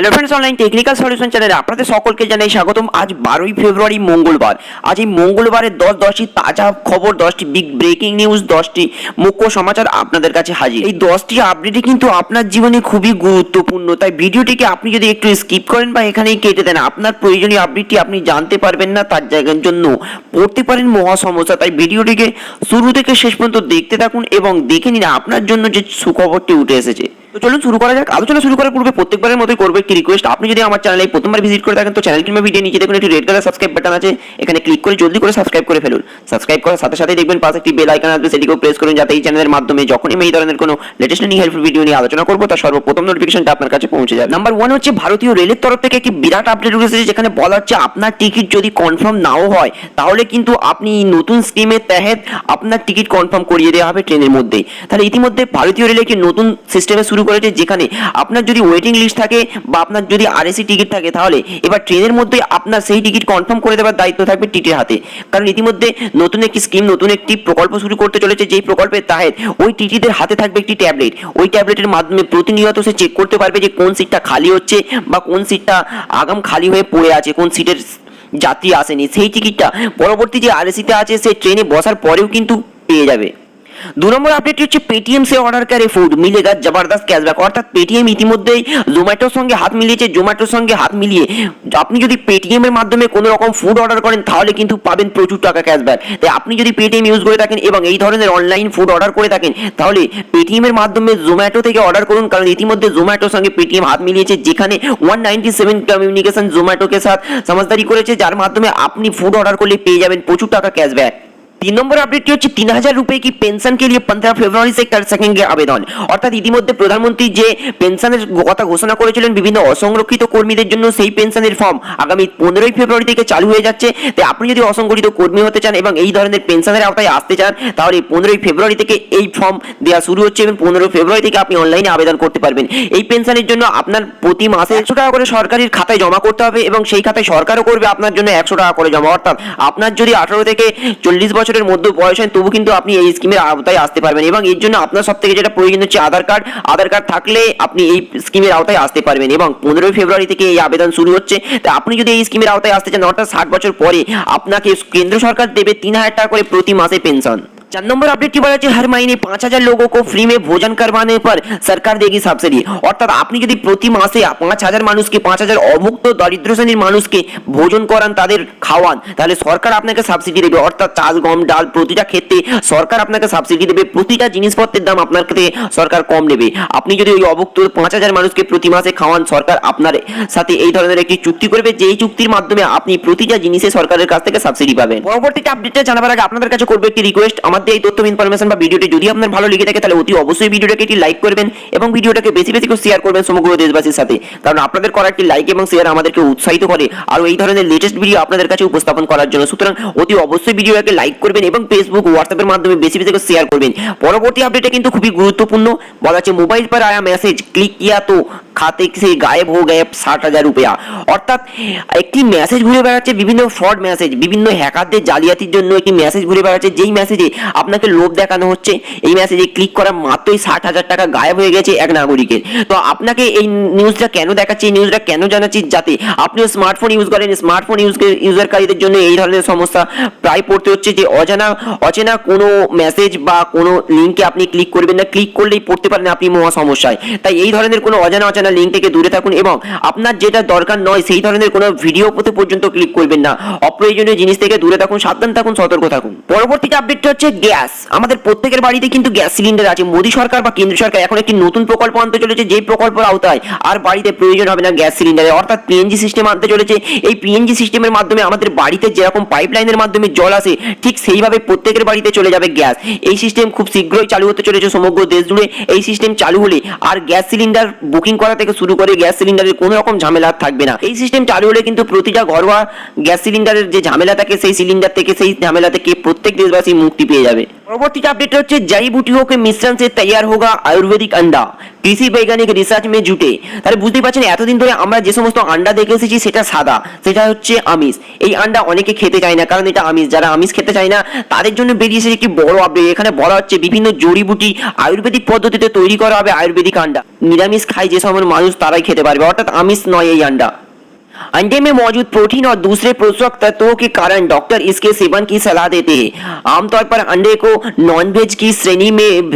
Hello friends online technical solution চ্যানেলে আপনাদের সকলকে জানাই স্বাগতম। আজ বারোই ফেব্রুয়ারি, মঙ্গলবার। আজ এই মঙ্গলবারের দশ, দশটি তাজা খবর, দশটি বিগ ব্রেকিং নিউজ দশটি মুখ্য সমাচার আপনাদের কাছে হাজির। এই দশটি আপডেটই কিন্তু আপনার জীবনে খুবই গুরুত্বপূর্ণ। তাই ভিডিওটিকে আপনি যদি একটু স্কিপ করেন বা এখানেই কেটে দেন, আপনার প্রয়োজনীয় আপডেটটি আপনি জানতে পারবেন না তার জায়গার জন্য। পড়তে পারেন মহা সমস্যা। তাই ভিডিওটিকে শুরু থেকে শেষ পর্যন্ত দেখতে থাকুন এবং দেখে নিন আপনার জন্য যে সুখবরটি উঠে এসেছে। তো চলুন শুরু করা যাক। আলোচনা শুরু করার পূর্বে প্রত্যেকবারের মতোই করব একটি রিকোয়েস্ট আপনি যদি আমার চ্যানেলে প্রথমবার ভিজিট করে থাকেন, তো চ্যানেল কিংবা ভিডিও নিচে দেখুন, একটি রেড কালার সাবস্ক্রাইব বাটন আছে। এখানে ক্লিক করে জলদি করে সাবস্ক্রাইব করে ফেলুন। সাবস্ক্রাইব করার সাথে সাথে দেখবেন পাশে একটি বেল আইকন আসবে, সেটিকেও প্রেস করুন যাতে এই চ্যানেলের মাধ্যমে যখনই আমি এই ধরনের কোনো লেটেস্ট নিয়ে হেল্পফুল ভিডিও নিয়ে আলোচনা করব, তার সর্বপ্রথম নোটিফিকেশনটা আপনার কাছে পৌঁছে যায় নাম্বার ওয়ান হচ্ছে ভারতীয় রেলের তরফ থেকে একটি বিরাট আপডেট উঠেছে, যেখানে বলা হচ্ছে আপনার টিকিট যদি কনফার্ম নাও হয়, তাহলে কিন্তু আপনি নতুন স্কিমের তহত আপনার টিকিট কনফার্ম করিয়ে দেওয়া হবে ট্রেনের মধ্যে তাহলে ইতিমধ্যে ভারতীয় রেল একটি নতুন সিস্টেমে শুরু করেছে যেখানে আপনার যদি ওয়েটিং লিস্ট থাকে বা আপনার যদি আরএসি টিকিট থাকে তাহলে এবার ট্রেনের মধ্যে আপনার সেই টিকিট কনফার্ম করে দেওয়ার দায়িত্ব থাকবে টিটির হাতে। কারণ ইতিমধ্যে নতুন একটি স্কিম নতুন একটি প্রকল্প শুরু করতে চলেছে যেই প্রকল্পের তাহের ওই টিটিদের হাতে থাকবে একটি ট্যাবলেট ওই ট্যাবলেটের মাধ্যমে প্রতিনিয়ত সে চেক করতে পারবে যে কোন সিটটা খালি হচ্ছে বা কোন সিটটা আগাম খালি হয়ে পড়ে আছে, কোন সিটের যাত্রী আসেনি। সেই টিকিটটা পরবর্তী যে আরএসিতে আছে সেই ট্রেনে বসার পরেও কিন্তু পেয়ে যাবে। দু নম্বর আপডেটটি হচ্ছে পেটিএম সে অর্ডার করে ফুড মিলেগা, জবরদস্ত ক্যাশব্যাক অর্থাৎ পেটিএম ইতিমধ্যেই জোম্যাটোর সঙ্গে হাত মিলিয়েছে জোম্যাটোর সঙ্গে হাত মিলিয়ে। আপনি যদি পেটিএম এর মাধ্যমে কোনো রকম ফুড অর্ডার করেন, তাহলে কিন্তু পাবেন প্রচুর টাকা ক্যাশব্যাক তাই আপনি যদি পেটিএম ইউজ করে থাকেন এবং এই ধরনের অনলাইন ফুড অর্ডার করে থাকেন, তাহলে পেটিএম এর মাধ্যমে জোম্যাটো থেকে অর্ডার করুন, কারণ ইতিমধ্যে জোম্যাটোর সঙ্গে পেটিএম হাত মিলিয়েছে, যেখানে ওয়ান নাইনটি সেভেন কমিউনিকেশন জোম্যাটোকে সাথ সমাজদারি করেছে, যার মাধ্যমে আপনি ফুড অর্ডার করলে পেয়ে যাবেন প্রচুর টাকা ক্যাশব্যাক तीन नंबर আপডেটটি হচ্ছে তিন হাজার রুপে কি পেনশন के लिए पंद्रह फरवरी से कर सकेंगे আবেদন অর্থাৎ ইতিমধ্যে প্রধানমন্ত্রী যে পেনশনের কথা ঘোষণা করেছিলেন বিভিন্ন অসংরক্ষিত কর্মীদের জন্য সেই পেনশনের ফর্ম আগামী পনেরোই ফেব্রুয়ারি থেকে চালু হয়ে যাচ্ছে তাই আপনি যদি অসংগঠিত কর্মী হতে চান এবং এই ধরনের পেনশনের আওতায় আসতে চান তাহলে পনেরোই ফেব্রুয়ারি থেকে এই ফর্ম দেওয়া শুরু হচ্ছে এবং পনেরো ফেব্রুয়ারি থেকে আপনি অনলাইনে আবেদন করতে পারবেন এই পেনশনের জন্য আপনার প্রতি মাসে একশো টাকা করে সরকারের খাতায় জমা করতে হবে এবং সেই খাতায় সরকারও করবে আপনার জন্য একশো টাকা করে জমা অর্থাৎ আপনার যদি আঠারো থেকে চল্লিশ বছরের মধ্যে বয়স হয়, তবু কিন্তু আপনি এই স্কিমের আওতায় আসতে পারবেন এবং এর জন্য আপনার সব থেকে যেটা প্রয়োজন হচ্ছে আধার কার্ড আধার কার্ড থাকলে আপনি এই স্কিমের আওতায় আসতে পারবেন এবং পনেরোই ফেব্রুয়ারি থেকে এই আবেদন শুরু হচ্ছে। তা আপনি যদি এই স্কিমের আওতায় আসতে চান, অর্থাৎ ষাট বছর পরে আপনাকে কেন্দ্র সরকার দেবে তিন হাজার টাকা করে প্রতি মাসে পেনশন चार नंबर अपडेट की বলা हर महीने पाँच हजार लोगों को फ्री में भोजन करवाने पर सरकार देगी সাবসিডি অর্থাৎ আপনি যদি প্রতি মাসে পাঁচ হাজার মানুষকে পাঁচ হাজার অভুক্ত দরিদ্র শ্রেণীর মানুষকে ভোজন করান তাদের খাওয়ান তাহলে সরকার আপনাকে সাবসিডি দেবে অর্থাৎ চাল গম ডাল প্রতিটা ক্ষেত্রে সরকার আপনাকে সাবসিডি দেবে প্রতিটা জিনিসপত্রের দাম আপনার ক্ষেত্রে সরকার কম নেবে আপনি যদি ওই অভুক্ত পাঁচ হাজার মানুষকে প্রতি মাসে খাওয়ান সরকার আপনার সাথে এই ধরনের একটি চুক্তি করবে যেই চুক্তির মাধ্যমে আপনি প্রতিটা জিনিসে সরকারের কাছ থেকে সাবসিডি পাবেন পরবর্তীতে আপডেটটা জানাবার আগে আপনাদের কাছে করবে একটি রিকোয়েস্ট আমার মধ্যে এই তথ্য ইনফরমেশন বা ভিডিওটি যদি আপনার ভালো লেগে থাকে, তাহলে অতি অবশ্যই ভিডিওটাকে একটি লাইক করবেন এবং ভিডিওটাকে বেশি বেশি করে শেয়ার করবেন সমগ্র দেশবাসীর সাথে। কারণ আপনাদের করা একটি লাইক এবং শেয়ার আমাদেরকে উৎসাহিত করে আর এই ধরনের লেটেস্ট ভিডিও আপনাদের কাছে উপস্থাপন করার জন্য। সুতরাং অতি অবশ্যই ভিডিওটাকে লাইক করবেন এবং ফেসবুক হোয়াটসঅ্যাপের মাধ্যমে বেশি বেশি করে শেয়ার করবেন। পরবর্তী আপডেটটা কিন্তু খুবই গুরুত্বপূর্ণ। বলা আছে মোবাইল পর আয়া মেসেজ ক্লিক কিয়া তো খাতে সে গায়েব হয়ে গায়েব ষাট হাজার রুপিয়া। অর্থাৎ একটি মেসেজ ঘুরে বেড়াচ্ছে বিভিন্ন ফ্রড মেসেজ বিভিন্ন হ্যাকারদের জালিয়াতির জন্য একটি মেসেজ ঘুরে বেড়াচ্ছে। যেই মেসেজে আপনাকে লোভ দেখানো হচ্ছে। এই মেসেজে ক্লিক করা মাত্রই ষাট হাজার টাকা গায়েব হয়ে গেছে এক নাগরিকের। তো আপনাকে এই নিউজটা কেন দেখাচ্ছে? এই নিউজটা কেন জানাচ্ছি? যাতে আপনিও স্মার্টফোন ইউজ করেন। স্মার্টফোন ইউজ ইউজারকারীদের জন্য এই ধরনের সমস্যা প্রায় পড়তে হচ্ছে যে অজানা, অচেনা কোনো মেসেজ বা কোনো লিঙ্কে আপনি ক্লিক করবেন না। ক্লিক করলেই পড়তে পারেন আপনি মহা সমস্যায়। তাই এই ধরনের কোনো অজানা, অচেনা লিঙ্ক থেকে দূরে থাকুন এবং আপনার যেটা দরকার নয় সেই ধরনের কোনো ভিডিও পথে পর্যন্ত ক্লিক করবেন না। অপ্রয়োজনীয় জিনিস থেকে দূরে থাকুন, সাবধান থাকুন, সতর্ক থাকুন। পরবর্তীতে আপডেটটা হচ্ছে গ্যাস। আমাদের প্রত্যেকের বাড়িতে কিন্তু গ্যাস সিলিন্ডার আছে। মোদী সরকার বা কেন্দ্র সরকার এখন একটি নতুন প্রকল্প আনতে চলেছে, যেই প্রকল্পের আওতায় আর বাড়িতে প্রয়োজন হবে না গ্যাস সিলিন্ডারে। অর্থাৎ পিএনজি সিস্টেম আনতে চলেছে। এই পিএনজি সিস্টেমের মাধ্যমে আমাদের বাড়িতে যেরকম পাইপলাইনের মাধ্যমে জল আসে, ঠিক সেইভাবে প্রত্যেকের বাড়িতে চলে যাবে গ্যাস। এই সিস্টেম খুব শীঘ্রই চালু হতে চলেছে সমগ্র দেশ জুড়ে। এই সিস্টেম চালু হলে আর গ্যাস সিলিন্ডার বুকিং করা থেকে শুরু করে গ্যাস সিলিন্ডারের কোনো রকম ঝামেলা থাকবে না। এই সিস্টেম চালু হলে কিন্তু প্রতিটা ঘরোয়া গ্যাস সিলিন্ডারের যে ঝামেলা থাকে, সেই সিলিন্ডার থেকে, সেই ঝামেলা থেকে প্রত্যেক দেশবাসী মুক্তি পেয়ে যাবে। যাবে পরবর্তী আপডেট হচ্ছে जड़ी बूटियों के मिश्रण से तैयार होगा आयुर्वेदिक अंडा কৃষি বৈজ্ঞানিক রিসার্চ মে জুটে তাহলে বুঝতেই পারছেন এতদিন ধরে আমরা যে সমস্ত আন্ডা দেখে এসেছি সেটা সাদা সেটা হচ্ছে আমিষ এই আন্ডা অনেকে খেতে চায় না কারণ এটা আমিষ যারা আমিষ খেতে চায় না তাদের জন্য বেরিয়ে এসেছে একটি বড় আপডেট এখানে বলা হচ্ছে বিভিন্ন জড়িবুটি আয়ুর্বেদিক পদ্ধতিতে তৈরি করা হবে আয়ুর্বেদিক আন্ডা নিরামিষ খায় যে সমস্ত মানুষ তারাই খেতে পারবে অর্থাৎ আমিষ নয় এই আন্ডা अंडे में मौजूद प्रोटीन और दूसरे पोषक तत्वों के कारण डॉक्टर इसके सेवन की सलाह देते हैं। आमतौर पर अंडे को नॉनवेज की श्रेणी में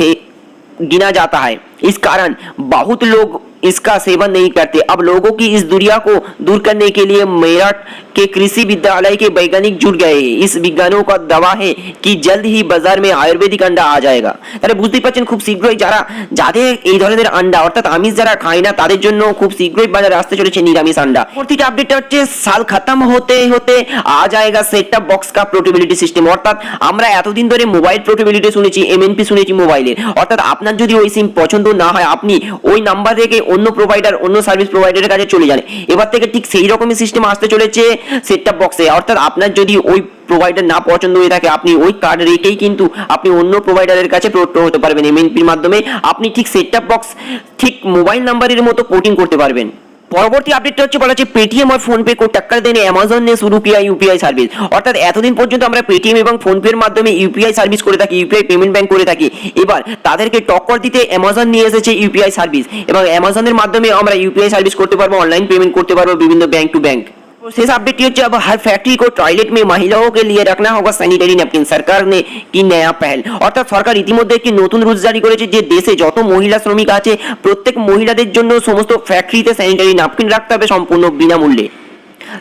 गिना जाता है। इस कारण बहुत लोग इसका सेवन नहीं करते अब लोगों की इस दुनिया को दूर करने के लिए मेरठ के कृषि विद्यालय के वैज्ञानिक जुट गए हैं इस विज्ञानों का दावा है कि जल्द ही बाजार में आयुर्वेदिक अंडा आ जाएगा তাহলে বুঝতেই পারছেন খুব শীঘ্রই যারা যাদের এই ধরনের আন্ডা অর্থাৎ আমিষ যারা খায় না তাদের জন্য খুব শীঘ্রই বাজারে আসতে চলেছে নিরামিষ আন্ডা পরবর্তীটা আপডেটটা হচ্ছে সাল খতম হতে হতে আ জায়গা সেট টপ বক্স কা পোর্টেবিলিটি সিস্টেম অর্থাৎ আমরা এতদিন ধরে মোবাইল পোর্টেবিলিটি শুনেছি এমএনপি শুনেছি মোবাইলের অর্থাৎ আপনার যদি ওই সিম পছন্দ না হয় আপনি ওই নাম্বার থেকে অন্য প্রোভাইডার অন্য সার্ভিস প্রোভাইডারের কাছে চলে যান এবার থেকে ঠিক সেই রকমই সিস্টেম আসতে চলেছে সেট টপ বক্সে অর্থাৎ আপনার যদি ওই প্রোভাইডার না পছন্দ হয়ে থাকে, আপনি ওই কার্ড রেখেই কিন্তু আপনি অন্য প্রোভাইডারের কাছে পোর্ট হতে পারবেন এমএনপির মাধ্যমে। আপনি ঠিক সেট টপ বক্স ঠিক মোবাইল নাম্বারের মতো পোর্টিং করতে পারবেন। পরবর্তী আপডেটটা হচ্ছে বলা হচ্ছে পেটিএম আর ফোনপে কো টাকার দেনে অ্যামাজন নে শুরু কিয়া ইউপিআই সার্ভিস অর্থাৎ এতদিন পর্যন্ত আমরা পেটিএম এবং ফোনপের মাধ্যমে ইউপিআই সার্ভিস করে থাকি ইউপিআই পেমেন্ট ব্যাংক করে থাকি। এবার তাদেরকে টক্কর দিতে অ্যামাজন নিয়ে এসেছে ইউপিআই সার্ভিস এবং অ্যামাজনের মাধ্যমে আমরা ইউপিআই সার্ভিস করতে পারব অনলাইন পেমেন্ট করতে পারব বিভিন্ন bank to bank शेष अपडेट ये अब हर फैक्ट्री को टॉयलेट में महिलाओं के लिए रखना होगा স্যানিটারি ন্যাপকিন সরকার ने কি নয়া পেহেল অর্থাৎ সরকার ইতিমধ্যে একটি নতুন রুলস জারি করেছে যে দেশে যত মহিলা শ্রমিক আছে প্রত্যেক মহিলাদের জন্য সমস্ত ফ্যাক্টরিতে স্যানিটারি ন্যাপকিন রাখতে হবে সম্পূর্ণ বিনামূল্যে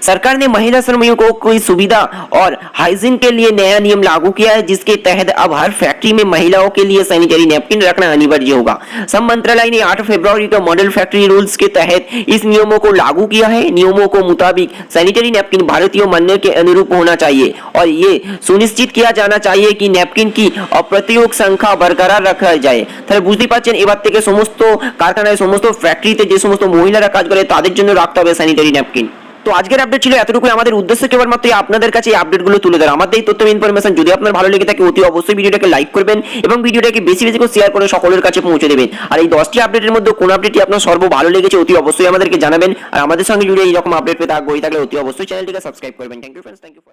सरकार ने महिला श्रमिकों को कोई सुविधा और हाइजीन के लिए नया नियम लागू किया है जिसके तहत अब हर फैक्ट्री में महिलाओं के लिए सैनिटरी नैपकिन रखना अनिवार्य होगा श्रम मंत्रालय ने 8 फरवरी को मॉडल फैक्ट्री रूल्स के तहत इस नियमों को लागू किया है नियमों को मुताबिक सैनिटरी नैपकिन भारतीय मान्य के अनुरूप होना चाहिए और ये सुनिश्चित किया जाना चाहिए कि नैपकिन की অপ্রতিয়োগ সংখ্যা বরকরার রাখা যায় তাহলে বুঝতেই পারছেন এবার থেকে সমস্ত কারখানায় সমস্ত ফ্যাক্টরিতে যে সমস্ত মহিলারা কাজ করে তাদের জন্য রাখতে হবে স্যানিটারি ন্যাপকিন তো আজকের আপডেট ছিল এতটুকুই। আমাদের উদ্দেশ্য কেবলমাত্র আপনাদের কাছে এই আপডেটগুলো তুলে ধরা। আমাদের এই তথ্য ইনফরমেশন যদি আপনার ভালো লেগে থাকে, অতি অবশ্যই ভিডিওটাকে লাইক করবেন এবং ভিডিওটাকে বেশি বেশি করে শেয়ার করে সকলের কাছে পৌঁছে দেবেন। আর এই দশটি আপডেটের মধ্যে কোন আপডেটটি আপনার সর্ব ভালো লেগেছে, অতি অবশ্যই আমাদেরকে জানাবেন। আর আমাদের সঙ্গে জুড়ে এইরকম আপডেট পেতে আগ্রহী থাকলে অতি অবশ্যই চ্যানেলটিকে সাবস্ক্রাইব করবেন। Thank you friends thank you